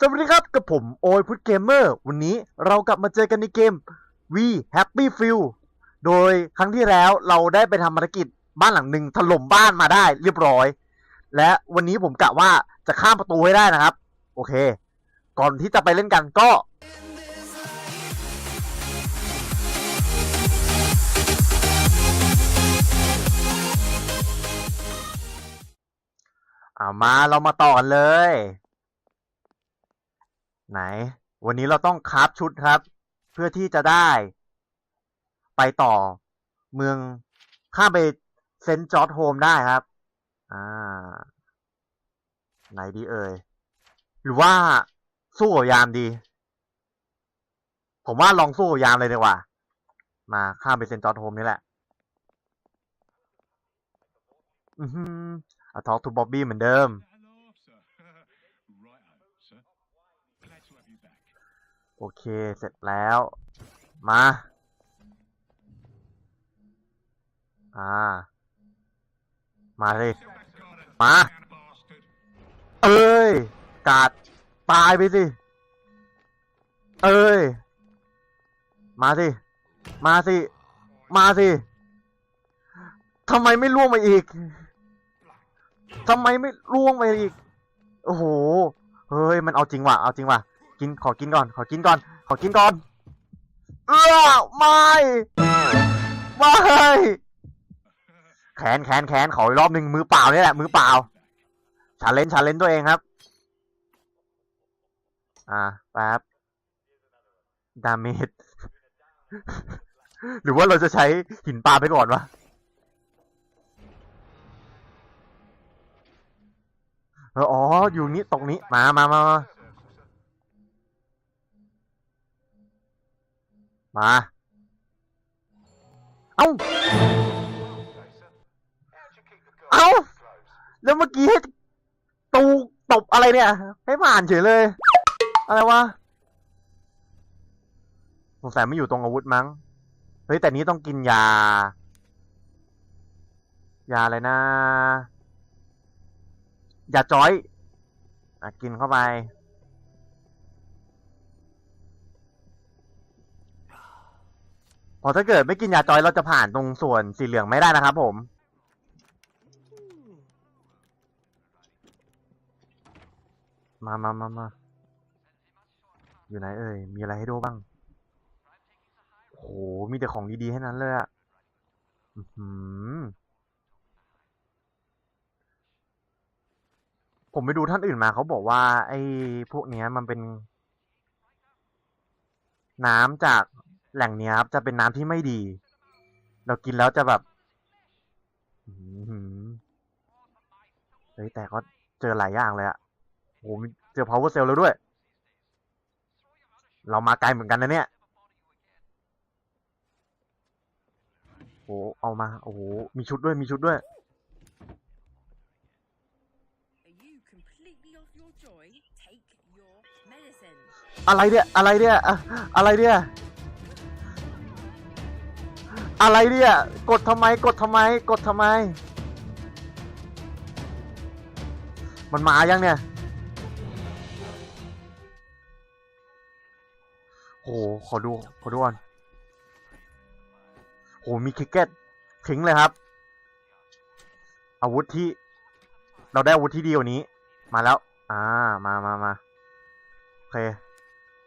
สวัสดีครับกับผมโอยพุทเกมเมอร์วันนี้เรากลับมาเจอกันในเกม V Happy Few โดยครั้งที่แล้วเราได้ไปทำภารกิจบ้านหลังหนึ่งถล่มบ้านมาได้เรียบร้อย และวันนี้ผมกะว่าจะข้ามประตูให้ได้นะครับ โอเค ก่อนที่จะไปเล่นกันก็อามาเรามาต่อเลย ไหน วันนี้เราต้องคราฟชุดครับ เพื่อที่จะได้ ไปต่อเมืองข้ามไปเซนจอร์ดโฮมได้ครับ อ่า ไหนดีเอ่ย หรือว่าสู้กับยามดี ผมว่าลองสู้กับยามเลยดีกว่า มาข้ามไปเซนจอร์ดโฮมนี่แหละ อือหือเอาทอ k ทูบ๊อบบี้เหมือนเดิม โอเค เสร็จแล้ว มา อ่า มาเลย มา เอ้ย กาด ตายไปสิ เอ้ย มาสิ มาสิ มาสิทำไมไม่ล่วงมาอีกทำไมไม่ล่วงไปอีก โอ้โห เฮ้ยมันเอาจริงว่ะเอาจริงว่ะกินขอกินก่อน ขอกินก่อน ขอกินก่อน เอื้อไม่ไม่แขนแขนแขนขออีกรอบหนึ่งมือเปล่านี่แหละมือเปล่าชาเลนชาเลนตัวเองครับ อ่าแป๊บดาเมจหรือว่าเราจะใช้หินปลาไปก่อนวะ เอออ๋อ อยู่นี้ตรงนี้ มามามามามา เอ้า เอ้า แล้วเมื่อกี้ให้ตูตบอะไรเนี่ย ให้ผ่านเฉยเลย อะไรวะ สงสัยไม่อยู่ตรงอาวุธมั้ง เฮ้ย แต่นี้ต้องกินยา ยาอะไรนะ ยาจอยอะกินเข้าไป พอถ้าเกิดไม่กินยาจอยเราจะผ่านตรงส่วนสีเหลืองไม่ได้นะครับผมมามามามาอยู่ไหนเอ่ย มีอะไรให้ดูบ้างโอ้โหมีแต่ของดีๆให้นั้นเลยอะอื้อหือ ผมไปดูท่านอื่นมาเขาบอกว่า ไอ้พวกเนี้ยมันเป็น น้ำจากแหล่งเนี้ยครับจะเป็นน้ำที่ไม่ดี เรากินแล้วจะแบบเฮ้ยแต่ก็เจอหลายอย่างเลยอะโอ้โหเจอ power cell แล้วด้วย เรามาไกลเหมือนกันนะเนี่ยโอ้โหเอามา โอ้โห มีชุดด้วย มีชุดด้วย อะไรเนี่ย อะไรเนี่ยอะอะไรเนี่ย อะไรเนี่ย กดทำไม กดทำไม กดทำไม มันมายังเนี่ย โห ขอดู ขอดูก่อนโห มีคิกเก็ตทิ้งเลยครับ อาวุธที่ เราได้อาวุธที่ดีกว่านี้ มาแล้ว อ่า มามามาโอเค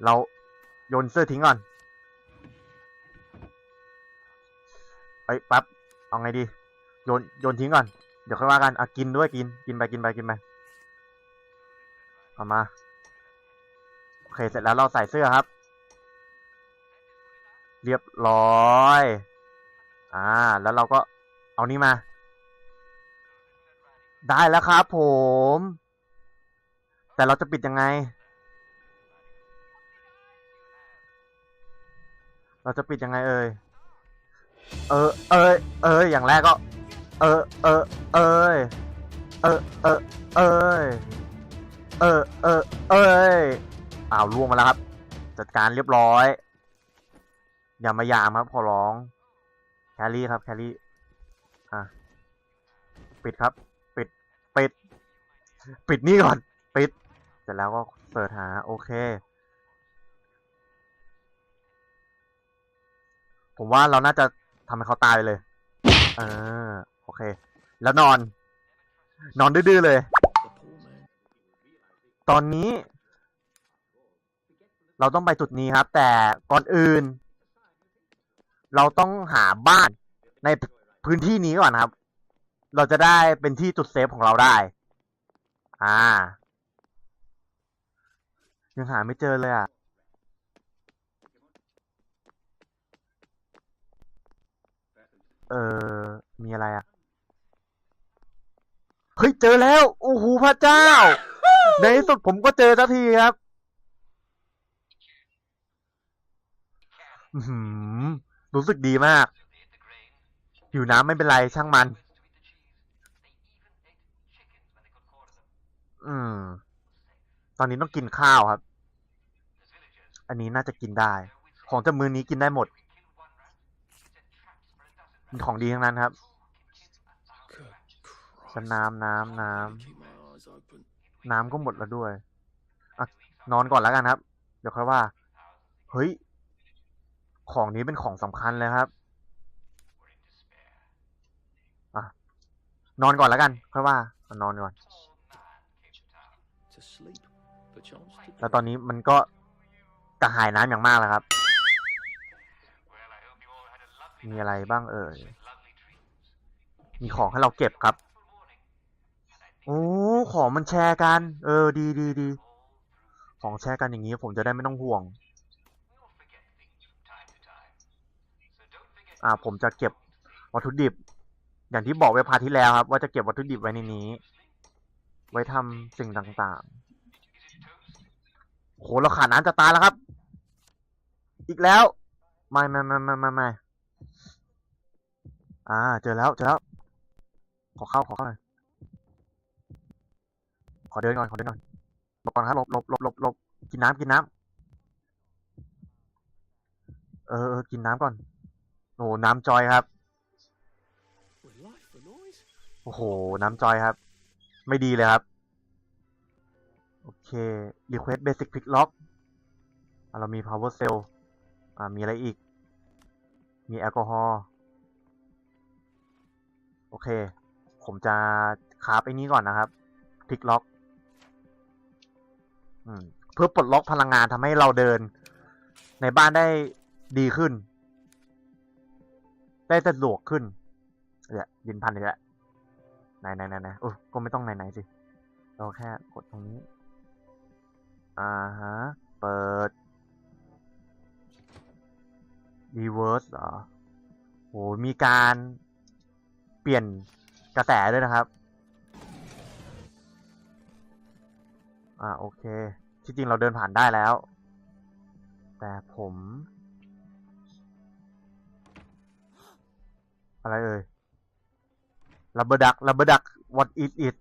เราโยนเสื้อทิ้งก่อนเอ้ยแป๊บเอาไงดี โยนโยนทิ้งก่อน เดี๋ยวค่อยว่ากันอะกินด้วยกิน กินไปกินไปกินไปเอามาโอเคเสร็จแล้วเราใส่เสื้อครับ เรียบร้อยอ่า แล้วเราก็เอานี่มา ได้แล้วครับผม แต่เราจะปิดยังไง เราจะปิดยังไงเอ่ย เออ เอยเอยอย่างแรกก็ เออ เออ เอยเออ เออ เอยเออ เออ เอยอ้าวล่วงมาแล้วครับ จัดการเรียบร้อย อย่ามายามครับขอร้อง แครี่ครับ แครี่ อะ ปิดครับ ปิด ปิด ปิดนี่ก่อน ปิด เสร็จแล้วก็เสิร์ชหา โอเค ผมว่าเราน่าจะทำให้เขาตายเลย เออ โอเค แล้วนอน นอนดื้อๆเลย ตอนนี้ เราต้องไปจุดนี้ครับ แต่ก่อนอื่น เราต้องหาบ้านในพื้นที่นี้ก่อนครับ เราจะได้เป็นที่จุดเซฟของเราได้ อ่า ยังหาไม่เจอเลยอะ เออมีอะไรอะ เฮ้ย เจอแล้ว โอ้โหพระเจ้า ในที่สุดผมก็เจอสักทีครับอือหือรู้สึกดีมาก หิวน้ำไม่เป็นไรช่างมัน อืม ตอนนี้ต้องกินข้าวครับ อันนี้น่าจะกินได้ ของจะมือนี้กินได้หมด เป็นของดีทั้งนั้นครับ Good น้ำน้ำน้ำน้ำก็หมดแล้วด้วยอะนอนก่อนแล้วกันครับ เดี๋ยวค่อยว่า เฮ้ย ของนี้เป็นของสำคัญเลยครับอะนอนก่อนแล้วกัน ค่อยว่าเอนอนก่อน แล้วตอนนี้มันก็กระหายน้ำอย่างมากแล้วครับ มีอะไรบ้างเอ่ย มีของให้เราเก็บครับ โอ้ ของมันแชร์กัน เออ ดีดีดี ของแชร์กันอย่างนี้ผมจะได้ไม่ต้องห่วง อ่า ผมจะเก็บวัตถุดิบ อย่างที่บอกไว้พาที่แล้วครับ ว่าจะเก็บวัตถุดิบไว้ในนี้ ไว้ทำสิ่งต่างๆโหเราขาดน้ำจะตายแล้วครับ อีกแล้ว ไม่ไม่ไม่ไม่ไม่ไม่ อ่า เจอแล้ว เจอแล้ว ขอเข้า ขอเข้าหน่อย ขอเดินก่อน ขอเดินก่อนหลบก่อนครับหลบหลบหลบหลบหลบกินน้ำกินน้ำเออเออกินน้ำก่อน โอ้โหน้ำจอยครับ โอ้โห น้ำจอยครับ ไม่ดีเลยครับ โอเค request basic pick lock อะเรามี power cell อ่า มีอะไรอีก มีแอลกอฮอล์ โอเค ผมจะคราฟไอ้นี้ก่อนนะครับ pick lock อืมเพื่อปลดล็อกพลังงานทำให้เราเดิน ในบ้านได้ดีขึ้น ได้สะดวกขึ้นเนี่ยยินพันเลยแหละไหนไหนไหนไหนโอ้ก็ไม่ต้องไหนไหนสิ เราแค่กดตรงนี้ อ่าฮะ เปิด reverse เหรอโหมีการ ปลี่ยนกระแสด้วยนะครับ อ่าโอเค ที่จริงเราเดินผ่านได้แล้ว แต่ผม อะไรเอ่ยลับเบอร์ดักลับเบอร์ดัก what is it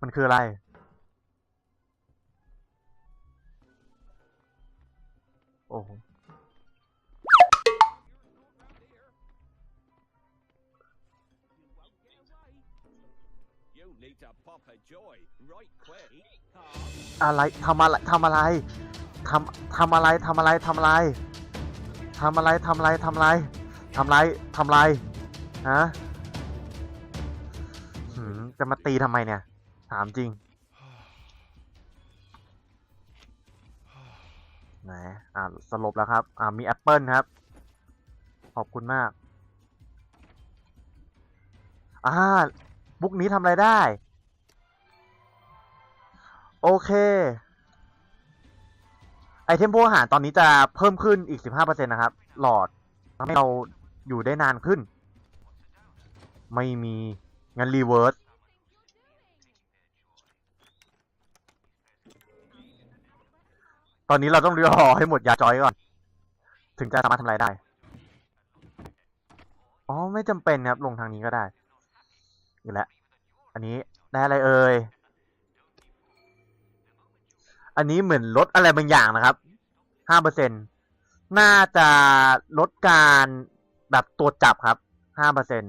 มันคืออะไร โอ้ อะไรทำอะไรทำอะไรทำทำอะไรทำอะไรทำอะไรทำอะไรทำอะไรทำอะไรทำอะไรทำอะไรฮะจะมาตีทำไมเนี่ย ถามจริงไหนอ่าสลบแล้วครับ อ่ามีแอปเปิลครับ ขอบคุณมาก อ่า บุ๊กนี้ทำอะไรได้ โอเคไอเทมพวกอาหารตอนนี้จะเพิ่มขึ้นอีก 15%นะครับ หลอดทำให้เราอยู่ได้นานขึ้น ไม่มีงั้นรีเวิร์สตอนนี้เราต้องรอให้หมดยาจอยก่อน ถึงจะสามารถทำอะไรได้ อ๋อ ไม่จำเป็นครับ ลงทางนี้ก็ได้อีกแล้ว อันนี้ได้อะไรเอ่ย อันนี้เหมือนลดอะไรบางอย่างนะครับห้าเปอร์เซ็นน่าจะลดการแบบตรวจจับครับห้าเปอร์เซ็น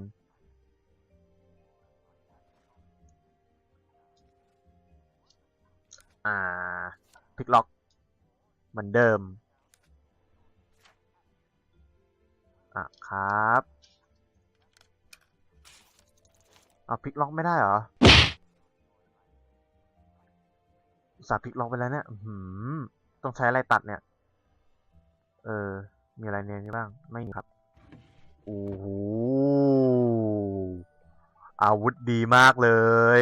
อ่าพลิกล็อก เหมือนเดิม อะครับ เอาพลิกล็อกไม่ได้เหรอ สาพลิกล็อกไปแล้วเนี่ยหือต้องใช้อะไรตัดเนี่ย เออ มีอะไรในนี้บ้าง ไม่มีครับ โอ้โห อาวุธดีมากเลย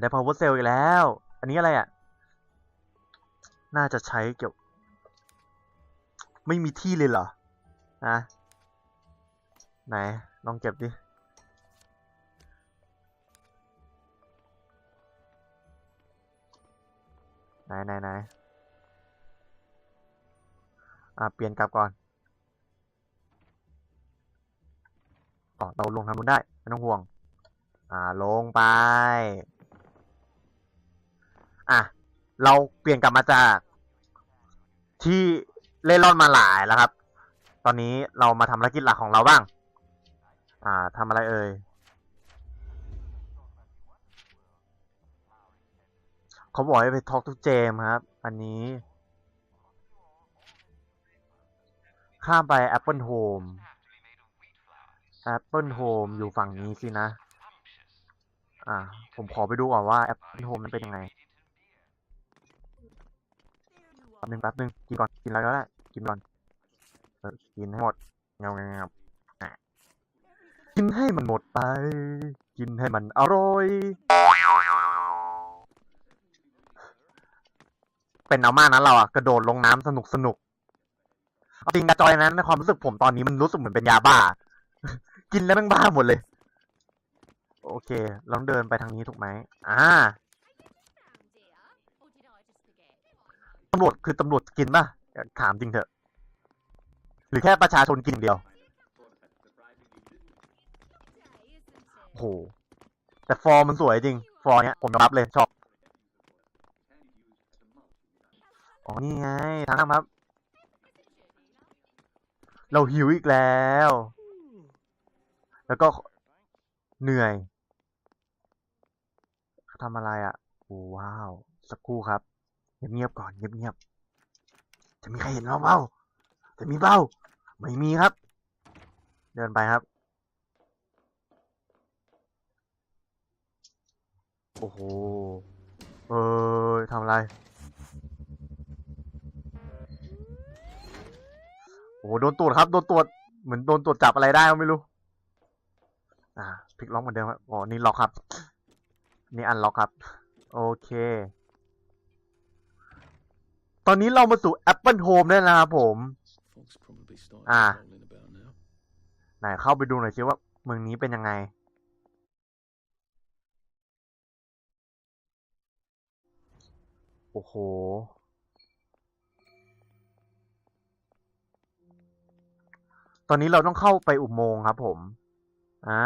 ได้ power cell อีกแล้ว อันนี้อะไรอะ น่าจะใช้เกี่ยว ไม่มีที่เลยเหรอ นะ ไหน ลองเก็บดิ ไหนไหนไหนอะ เปลี่ยนกลับก่อนอ๋อเราลงทางนู้นได้ ไม่ต้องห่วง อ่า ลงไป อะ เราเปลี่ยนกลับมาจาก ที่เล่นร่อนมาหลายแล้วครับ ตอนนี้เรามาทำภารกิจหลักของเราบ้าง อ่าทำอะไรเอ่ย เขาบอกให้ไปทอ k ก o ูเจมครับ อันนี้ ข้ามไป Apple Home Apple Home อยู่ฝั่งนี้สินะ อ่า ผมขอไปดูก่อนว่า Apple Home มันเป็นยังไงแป๊บนึงแป๊บนึงกินก่อนกินอะไรก็ได้กินก่อนเออกินให้หมดเงาเงาเงากินให้มันหมดไป กินให้มันอร่อย เป็นเอามากนเราอะกระโดดลงน้ำสนุกสนุกเอาจริงกระจอยนั้นในความรู้สึกผมตอนนี้มันรู้สึกเหมือนเป็นยาบ้า กินแล้วแม่งบ้าหมดเลย โอเคเราต้องเดินไปทางนี้ถูกไหมอ่าตำรวจคือตำรวจกินป่ะถามจริงเถอะ หรือแค่ประชาชนกินเดียวโอ้โหแต่ฟอร์มมันสวยจริง ฟอร์เนี้ยผมยอมรับเลยชอบ อ๋อนี่ไงทางน้ำครับ เราหิวอีกแล้ว แล้วก็เหนื่อยทำอะไรอะโอ้ว้าว สักครู่ครับ เงียบๆก่อนเงียบๆจะมีใครเห็นเราเปล่าจะมีเปล่าไม่มีครับ เดินไปครับ โอ้โห เออทำอะไร โอ้โหโดนตรวจครับ โดนตรวจเหมือนโดนตรวจจับอะไรได้ก็ไม่รู้ อ่าพลิกล็อกเหมือนเดิมครับอ๋อนี่ล็อกครับ นี่อันล็อกครับ โอเค ตอนนี้เรามาสู่ Apple Home ได้แล้วนะครับผม Fog's probably starting Ah. to roll in about now. ไหนเข้าไปดูหน่อยสิว่าเมืองนี้เป็นยังไงโอ้โห ตอนนี้เราต้องเข้าไปอุโมงค์ครับผม อ่า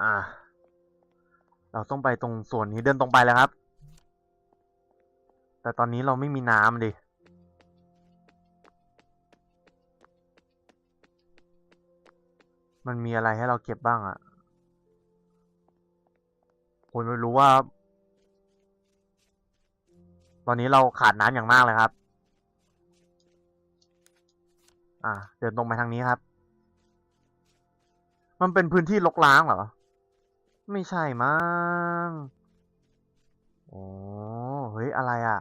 อ่า เราต้องไปตรงส่วนนี้เดินตรงไปแล้วครับ แต่ตอนนี้เราไม่มีน้ำดิมันมีอะไรให้เราเก็บบ้างอะ ผมรู้ว่า ตอนนี้เราขาดน้ำอย่างมากเลยครับ อ่า เดินตรงไปทางนี้ครับ มันเป็นพื้นที่รกร้างเหรอ ไม่ใช่มั้งโอ้เฮ้ย อะไรอะ่ะ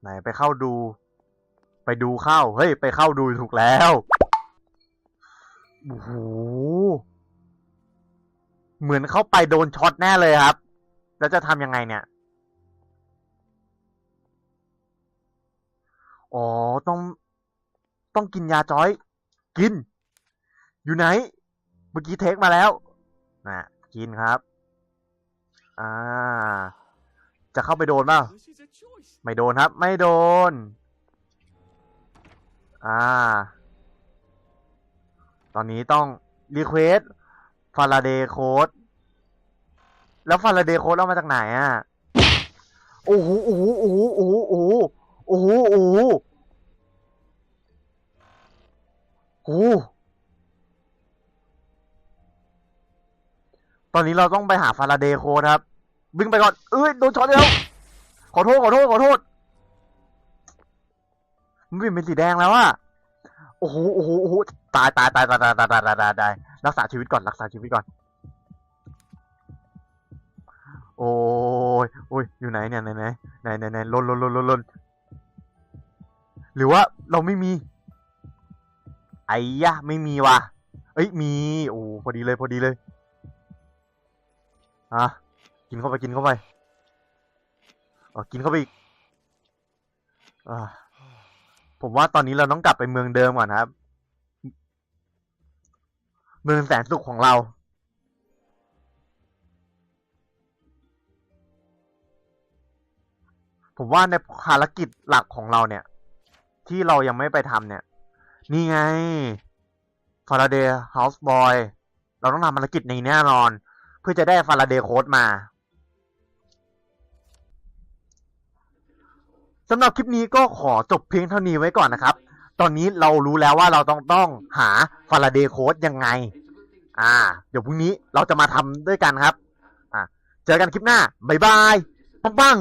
ไหนไปเข้าดู ไปดูเข้า เฮ้ย ไปเข้าดูถูกแล้ว โอ้โห เหมือนเข้าไปโดนช็อตแน่เลยครับ แล้วจะทำยังไงเนี่ย อ๋อ ต้อง ต้องกินยาจอย กิน อยู่ไหน เมื่อกี้เทคมาแล้ว นะ กินครับ อ่า จะเข้าไปโดนเปล่า ไม่โดนครับ ไม่โดน อ่า ตอนนี้ต้องรีเควส ฟาราเดย์โค้ดแล้วฟาราเดย์โค้ดเอามาจากไหนอะโอ้โหโอ้โหโอ้โหโอ้โหโอ้โหโอ้โหโอ้โหโอ้ตอนนี้เราต้องไปหาฟาราเดย์โค้ดครับวิ่งไปก่อนเอ้ยโดนช็อตแล้วขอโทษขอโทษขอโทษมันเปลี่ยนเป็นสีแดงแล้วอะ โอ้โหโอ้โหโอ้โหตายตายตายตายตายตายตายตายตายตายรักษาชีวิตก่อนรักษาชีวิตก่อน โอ้ยโอ้ยอยู่ไหนเนี่ยไหนไหนไหนไหนไหนลนลนลนลนลนหรือว่าเราไม่มี ไอ้ยะไม่มีว่ะ เอ้ยมีโอ้พอดีเลยพอดีเลยอะกินเข้าไปกินเข้าไปอ๋อกินเข้าไปอีกอ่า ผมว่าตอนนี้เราต้องกลับไปเมืองเดิมก่อนครับ เมืองแสนสุขของเรา ผมว่าในภารกิจหลักของเราเนี่ย ที่เรายังไม่ไปทำเนี่ย นี่ไง Faraday House Boy เราต้องทำภารกิจนี้แน่นอน เพื่อจะได้ Faraday Code มา สำหรับคลิปนี้ก็ขอจบเพียงเท่านี้ไว้ก่อนนะครับ ตอนนี้เรารู้แล้วว่าเราต้องต้องหาฟาราเดย์โค้ดยังไง อ่า เดี๋ยวพรุ่งนี้เราจะมาทำด้วยกันครับ อ่าเจอกันคลิปหน้า บ๊ายบาย ปังปัง